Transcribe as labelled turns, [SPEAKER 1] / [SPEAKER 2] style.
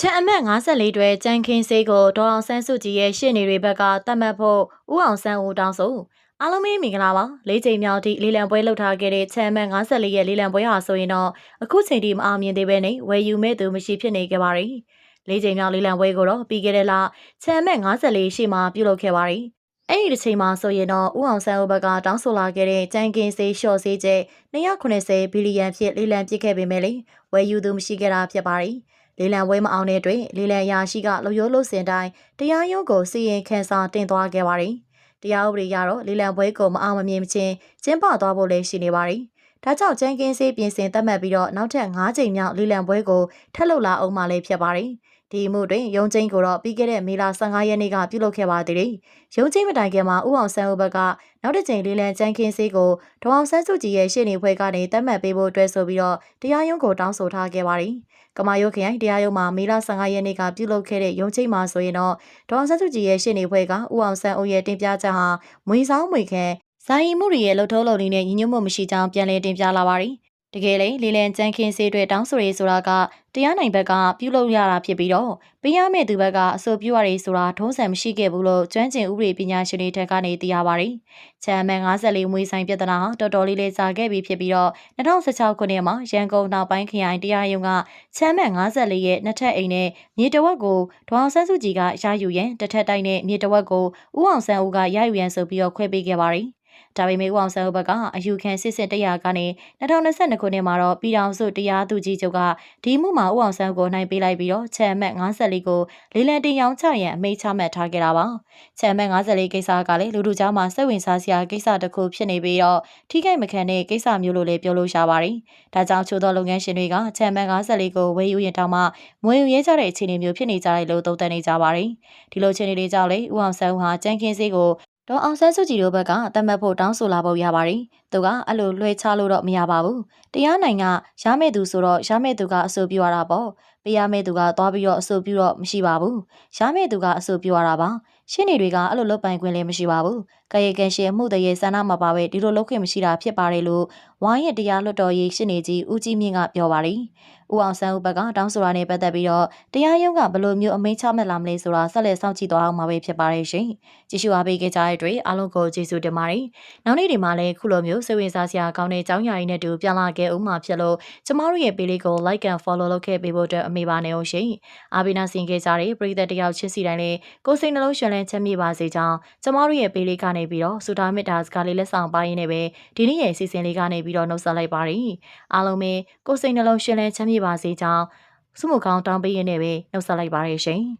[SPEAKER 1] ချန်အမတ်54တွဲကြမ်းခင်းစေးကိုဒေါ်အောင်ဆန်းစုကြည်ရဲ့ရှေ့နေတွေဘက်ကတတ်မှတ်ဖို့ဦးအောင်ဆန်းဦးတောင်းဆိုအားလုံးပဲမင်္ဂလာပါလေးချိန်မြောက်ထိလေးလံပွဲလှုပ်ထားခဲ့တဲ့ချန်အမတ်54ရဲ့လေးလံပွဲဟာဆိုရင်တော့အခုချိန်ထိမအောင်မြင်သေးပဲနဲ့ဝယ်ယူမဲ့သူမရှိဖြစ်နေကြပါရီလေးချိန်မြောက်လေးလံပွဲကိုတော့ပြီးခဲ့တဲ့လချန်အမတ်54ရှေ့မှာပြုလုပ်ခဲ့ပါရီအဲ့ဒီတစ်ချိန်မှာဆိုရင်တော့ဦးအောင်ဆန်းဦးဘက်ကတောင်းဆိုလာခဲ့တဲ့ကြမ်းကင်းစေးလျှော့စေးကျဲ290ဘီလီယံဖြစ်လေးလံပစ်ခဲ့ပေမဲ့လေဝယ်ယူသူမရှိခဲ့တာဖြစ်ပါရီ လေးလံပွဲမအောင်တဲ့အတွက်လေးလံရာရှိကလှရုံးလို့စင်တိုင်းတရားရုံးကိုစီရင်ခန်းစာတင်သွားခဲ့ပါတယ်။တရားဥပဒေရတော့လေးလံပွဲကိုမအောင်မမြင်မချင်းကျင်းပသွားဖို့လည်းရှိနေပါတယ်။ဒါကြောင့်ကျန်းကင်းစေးပြင်ဆင်သတ်မှတ်ပြီးတော့နောက်ထပ်၅ချိန်မြောက်လေးလံပွဲကိုထပ်လုပ်လာအောင်မှလည်းဖြစ်ပါတယ်။ ဒီမှုတွင်ရုံချင်းကိုတော့ပြီးခဲ့တဲ့မေလ15ရက်နေ့ကပြုလုပ်ခဲ့ပါသေးတယ်။ရုံချင်းမတိုင်ခင်မှာဥအောင်ဆန်းဦးဘက်ကနောက်တစ်ချိန်လေးလံကျန်းကင်းစေးကိုဒေါအောင်ဆန်းစုကြည်ရဲ့ရှေ့နေဖွဲ့ကနေသတ်မှတ်ပေးဖို့အတွက်ဆိုပြီးတော့တရားရုံးကိုတောင်းဆိုထားခဲ့ပါတယ်။ကမာရုတ်ခရိုင်တရားရုံးမှာမေလ15ရက်နေ့ကပြုလုပ်ခဲ့တဲ့ရုံးချိန်မှာဆိုရင်တော့ဒေါအောင်ဆန်းစုကြည်ရဲ့ရှေ့နေဖွဲ့ကဦးအောင်ဆန်းဦးရဲ့တင်ပြချက်ဟာမွေဆောင်မွေခဲဇာယီမှုတွေရဲ့လှုပ်ထုံးလုပ်နေတဲ့ညီညွတ်မှုမရှိကြောင်းပြန်လည်တင်ပြလာပါရီ တကယ်လေလေလံကြမ်းခင်းစေးတွေတောင်းဆိုရေးဆိုတာကတရားနိုင်ဘက်ကပြုလုပ်ရတာဖြစ်ပြီးတော့ပေးရမယ့်သူဘက်ကအဆိုပြုရတယ်ဆိုတာထုံးစံမရှိခဲ့ဘူးလို့ကျွမ်းကျင်ဥပဒေပညာရှင်တွေထက်ကနေသိရပါတယ်။ချမ်းမန်54မွေးဆိုင်ပြဿနာဟာတော်တော်လေးလေးကြာခဲ့ပြီဖြစ်ပြီးတော့2016ခုနှစ်မှာရန်ကုန်နောက်ပိုင်းခရိုင်တရားရုံးကချမ်းမန်54ရဲ့နှစ်ထပ်အိမ်နဲ့မြေတဝက်ကိုဒေါအောင်ဆန်းစုကြည်ကရယူရန်တစ်ထပ်တိုက်နဲ့မြေတဝက်ကိုဦးအောင်ဆန်းဦးကရယူရန်ဆိုပြီးတော့ခွဲပေးခဲ့ပါတယ် ဒါပေမဲ့ဦးအောင်ဆန်းဦးဘက်ကအယူခံစစ်စစ်တရားကနေ2022ခုနှစ်မှာတော့ပြည်ထောင်စုတရားသူကြီးချုပ်ကဒီမှုမှာဦးအောင်ဆန်းကိုနိုင်ပေးလိုက်ပြီးတော့ချန်မတ်54ကိုလေးလံတင်ရောင်းချရန်အမိန့်ချမှတ်ထားခဲ့တာပါချန်မတ်54ကိစ္စကလည်းလူလူကြားမှာစိတ်ဝင်စားစရာကိစ္စတစ်ခုဖြစ်နေပြီးတော့ထိခိုက်မခံတဲ့ကိစ္စမျိုးလို့လည်းပြောလို့ရပါတယ်ဒါကြောင့်ချို့သောလုပ်ငန်းရှင်တွေကချန်မတ်54ကိုဝယ်ယူရင်တောင်မှမွေယူရဲကြတဲ့အခြေအနေမျိုးဖြစ်နေကြတယ်လို့သုံးသပ်နေကြပါတယ်ဒီလိုအခြေအနေတွေကြောင့်လေဦးအောင်ဆန်းဦးဟာကြမ်းခင်းစည်းကို ဒေါအောင်ဆန်းစုကြည်တို့ဘက်ကတတ်မှတ်ဖို့တောင်းဆိုလာဖို့ရပါတယ်။သူကအဲ့လိုလွှဲချလို့တော့မရပါဘူး။တရားနိုင်ကရမယ့်သူဆိုတော့ရမယ့်သူကအဆိုပြုရတာပေါ့။ပေးရမယ့်သူကသွားပြီးတော့အဆိုပြုတော့မရှိပါဘူး။ရမယ့်သူကအဆိုပြုရတာပါ။ရှင်းနေတွေကအဲ့လိုလုပ်ပိုင်ခွင့်လည်းမရှိပါဘူး။ကာယကံရှင်မှုတရေဆန္ဒမှာပါပဲဒီလိုလုပ်ခွင့်မရှိတာဖြစ်ပါတယ်လို့ဝိုင်းရဲ့တရားလွတ်တော်ရေးရှင်းနေကြီးဦးကြီးမြင့်ကပြောပါတယ်။ဦးအောင်ဆန်းဦးဘက်ကတောင်းဆိုတာနဲ့ပတ်သက်ပြီးတော့တရားရုံးကဘယ်လိုမျိုးအမိန့်ချမှတ်လာမလဲဆိုတာဆက်လက်စောင့်ကြည့်သွားအောင်မှာပဲဖြစ်ပါတယ်ရှင်။ကြည့်ရှုအားပေးကြတဲ့အတွက်အားလုံးကိုကျေးဇူးတင်ပါတယ်။နောက်နေ့ဒီမှာလည်းခုလိုမျိုးစိတ်ဝင်စားစရာကောင်းတဲ့အကြောင်းအရာတွေနဲ့တူပြန်လာခဲ့ဦးမှာဖြစ်လို့ကျမတို့ရဲ့ပေလေးကို like and follow လုပ်ခဲ့ပေးဖို့အတွက်အမေပါနေအောင်ရှင်။အားပေးနာဆင်ခဲ့ကြတဲ့ပရိသတ်တယောက်ချစ်စီတိုင်းလည်းကိုယ်စိတ်နှလုံးရှင်လန်းချမ်းမြေပါစေကြောင်းကျမတို့ရဲ့ပေလေးကနေပြီးတော့စူတာမေတ္တာစကားလေးလက်ဆောင်ပိုင်းနဲ့ပဲဒီနေ့ရဲ့စီစဉ်လေးကနေပြီးတော့နှုတ်ဆက်လိုက်ပါတယ်။အားလုံးပဲကိုယ်စိတ်နှလုံးရှင်လန်းချမ်းမြေပါစေကြောင်းဆုမကောင်းတောင်းပေးရင်းနဲ့ပဲနှုတ်ဆက်လိုက်ပါရရှင်။